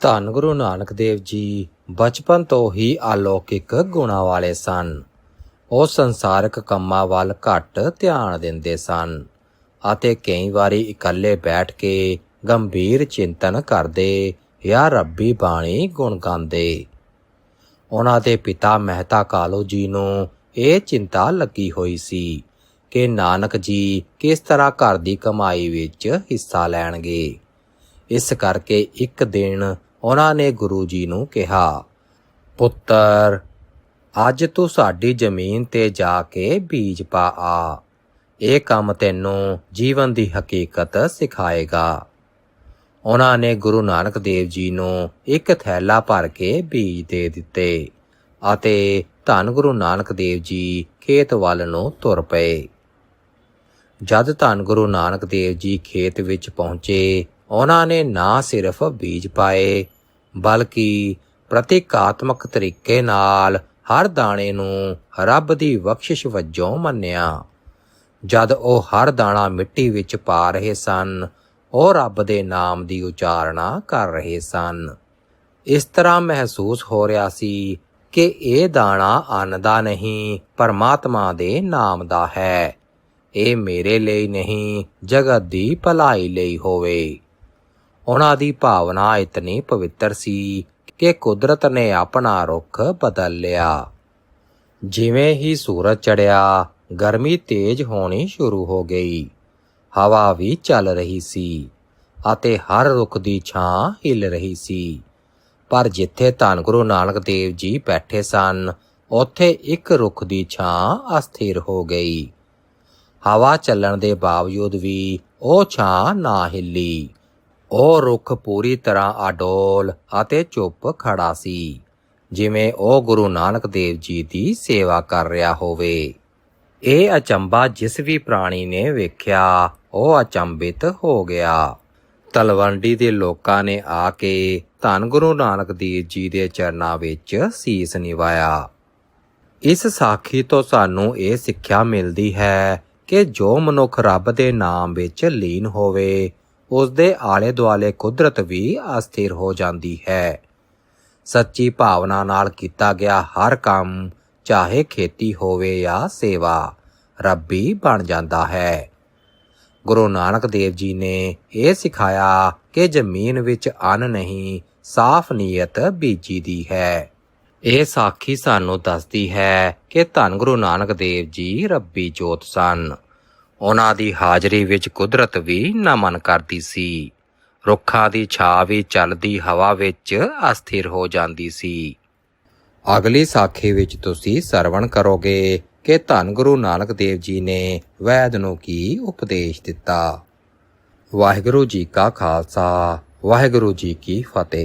ਧੰਨ ਗੁਰੂ ਨਾਨਕ ਦੇਵ ਜੀ, ਬਚਪਨ ਤੋਂ ਹੀ ਅਲੌਕਿਕ ਗੁਣਾਂ ਵਾਲੇ ਸਨ। ਉਹ ਸੰਸਾਰਕ ਕੰਮਾਂ ਵੱਲ ਘੱਟ ਧਿਆਨ ਦਿੰਦੇ ਸਨ ਅਤੇ ਕਈ ਵਾਰੀ ਇਕੱਲੇ ਬੈਠ ਕੇ ਗੰਭੀਰ ਚਿੰਤਨ ਕਰਦੇ ਜਾਂ ਰੱਬੀ ਬਾਣੀ ਗੁਣ ਗਾਉਂਦੇ। ਉਹਨਾਂ ਦੇ ਪਿਤਾ ਮਹਿਤਾ ਕਾਲੂ ਜੀ ਨੂੰ ਇਹ ਚਿੰਤਾ ਲੱਗੀ ਹੋਈ ਸੀ ਕਿ ਨਾਨਕ ਜੀ ਕਿਸ ਤਰ੍ਹਾਂ ਘਰ ਦੀ ਕਮਾਈ ਵਿੱਚ ਹਿੱਸਾ ਲੈਣਗੇ। ਇਸ ਕਰਕੇ ਇੱਕ ਦਿਨ ਉਹਨਾਂ ਨੇ ਗੁਰੂ ਜੀ ਨੂੰ ਕਿਹਾ, ਪੁੱਤਰ, ਅੱਜ ਤੂੰ ਸਾਡੀ ਜ਼ਮੀਨ ਤੇ ਜਾ ਕੇ ਬੀਜ ਪਾ ਆ। ਇਹ ਕੰਮ ਤੈਨੂੰ ਜੀਵਨ ਦੀ ਹਕੀਕਤ ਸਿਖਾਏਗਾ। ਉਹਨਾਂ ਨੇ ਗੁਰੂ ਨਾਨਕ ਦੇਵ ਜੀ ਨੂੰ ਇੱਕ ਥੈਲਾ ਭਰ ਕੇ ਬੀਜ ਦੇ ਦਿੱਤੇ ਅਤੇ ਧੰਨ ਗੁਰੂ ਨਾਨਕ ਦੇਵ ਜੀ ਖੇਤ ਵੱਲ ਨੂੰ ਤੁਰ ਪਏ। ਜਦ ਧੰਨ ਗੁਰੂ ਨਾਨਕ ਦੇਵ ਜੀ ਖੇਤ ਵਿੱਚ ਪਹੁੰਚੇ, ਉਹਨਾਂ ਨੇ ਨਾ ਸਿਰਫ ਬੀਜ ਪਾਏ ਬਲਕਿ ਪ੍ਰਤੀਕਾਤਮਕ ਤਰੀਕੇ ਨਾਲ ਹਰ ਦਾਣੇ ਨੂੰ ਰੱਬ ਦੀ ਬਖਸ਼ਿਸ਼ ਵਜੋਂ ਮੰਨਿਆ। ਜਦ ਉਹ ਹਰ ਦਾਣਾ ਮਿੱਟੀ ਵਿੱਚ ਪਾ ਰਹੇ ਸਨ, ਉਹ ਰੱਬ ਦੇ ਨਾਮ ਦੀ ਉਚਾਰਣਾ ਕਰ ਰਹੇ ਸਨ। ਇਸ ਤਰ੍ਹਾਂ ਮਹਿਸੂਸ ਹੋ ਰਿਹਾ ਸੀ ਕਿ ਇਹ ਦਾਣਾ ਅੰਨ ਦਾ ਨਹੀਂ, ਪਰਮਾਤਮਾ ਦੇ ਨਾਮ ਦਾ ਹੈ। ਇਹ ਮੇਰੇ ਲਈ ਨਹੀਂ, ਜਗਤ ਦੀ ਭਲਾਈ ਲਈ ਹੋਵੇ। ਉਹਨਾਂ ਦੀ ਭਾਵਨਾ ਇਤਨੀ ਪਵਿੱਤਰ ਸੀ ਕਿ ਕੁਦਰਤ ਨੇ ਆਪਣਾ ਰੁਖ ਬਦਲ ਲਿਆ। ਜਿਵੇਂ ਹੀ ਸੂਰਜ ਚੜਿਆ, ਗਰਮੀ ਤੇਜ਼ ਹੋਣੀ ਸ਼ੁਰੂ ਹੋ ਗਈ। ਹਵਾ ਵੀ ਚੱਲ ਰਹੀ ਸੀ ਅਤੇ ਹਰ ਰੁੱਖ ਦੀ ਛਾਂ ਹਿੱਲ ਰਹੀ ਸੀ। ਪਰ ਜਿੱਥੇ ਧੰਨ ਗੁਰੂ ਨਾਨਕ ਦੇਵ ਜੀ ਬੈਠੇ ਸਨ, ਉੱਥੇ ਇੱਕ ਰੁੱਖ ਦੀ ਛਾਂ ਅਸਥਿਰ ਹੋ ਗਈ। ਹਵਾ ਚੱਲਣ ਦੇ ਬਾਵਜੂਦ ਵੀ ਉਹ ਛਾਂ ਨਾ ਹਿੱਲੀ। ਉਹ ਰੁੱਖ ਪੂਰੀ ਤਰ੍ਹਾਂ ਅਡੋਲ ਅਤੇ ਚੁੱਪ ਖੜਾ ਸੀ, ਜਿਵੇਂ ਉਹ ਗੁਰੂ ਨਾਨਕ ਦੇਵ ਜੀ ਦੀ ਸੇਵਾ ਕਰ ਰਿਹਾ ਹੋਵੇ। ਇਹ ਅਚੰਬਾ ਜਿਸ ਵੀ ਪ੍ਰਾਣੀ ਨੇ ਵੇਖਿਆ, ਉਹ ਅਚੰਬਿਤ ਹੋ ਗਿਆ। ਤਲਵੰਡੀ ਦੇ ਲੋਕਾਂ ਨੇ ਆ ਕੇ ਧੰਨ ਗੁਰੂ ਨਾਨਕ ਦੇਵ ਜੀ ਦੇ ਚਰਨਾਂ ਵਿੱਚ ਸੀਸ ਨਿਵਾਇਆ। ਇਸ ਸਾਖੀ ਤੋਂ ਸਾਨੂੰ ਇਹ ਸਿੱਖਿਆ ਮਿਲਦੀ ਹੈ ਕਿ ਜੋ ਮਨੁੱਖ ਰੱਬ ਦੇ ਨਾਮ ਵਿੱਚ ਲੀਨ ਹੋਵੇ ਉਸ ਦੇ ਆਲੇ ਦੁਆਲੇ ਕੁਦਰਤ ਵੀ ਅਸਥਿਰ ਹੋ ਜਾਂਦੀ ਹੈ। ਸੱਚੀ ਭਾਵਨਾ ਨਾਲ ਕੀਤਾ ਗਿਆ ਹਰ ਕੰਮ, ਚਾਹੇ ਖੇਤੀ ਹੋਵੇ ਜਾਂ ਸੇਵਾ, ਰੱਬੀ ਬਣ ਜਾਂਦਾ ਹੈ। ਗੁਰੂ ਨਾਨਕ ਦੇਵ ਜੀ ਨੇ ਇਹ ਸਿਖਾਇਆ ਕਿ ਜ਼ਮੀਨ ਵਿੱਚ ਅੰਨ ਨਹੀਂ, ਸਾਫ਼ ਨੀਅਤ ਬੀਜੀ ਦੀ ਹੈ। ਇਹ ਸਾਖੀ ਸਾਨੂੰ ਦੱਸਦੀ ਹੈ ਕਿ ਧੰਨ ਗੁਰੂ ਨਾਨਕ ਦੇਵ ਜੀ, ਰੱਬੀ ਜੋਤ ਸਨ। ਉਹਨਾਂ ਦੀ ਹਾਜ਼ਰੀ ਵਿੱਚ ਕੁਦਰਤ ਵੀ ਨਮਨ ਕਰਦੀ ਸੀ। ਰੁੱਖਾਂ ਦੀ ਛਾਂ ਵੀ ਚੱਲਦੀ ਹਵਾ ਵਿੱਚ ਅਸਥਿਰ ਹੋ ਜਾਂਦੀ ਸੀ। ਅਗਲੀ ਸਾਖੀ ਵਿੱਚ ਤੁਸੀਂ ਸਰਵਣ ਕਰੋਗੇ ਕਿ ਧੰਨ ਗੁਰੂ ਨਾਨਕ ਦੇਵ ਜੀ ਨੇ ਵੈਦ ਨੂੰ ਕੀ ਉਪਦੇਸ਼ ਦਿੱਤਾ। ਵਾਹਿਗੁਰੂ ਜੀ ਕਾ ਖਾਲਸਾ, ਵਾਹਿਗੁਰੂ ਜੀ ਕੀ ਫਤਿਹ।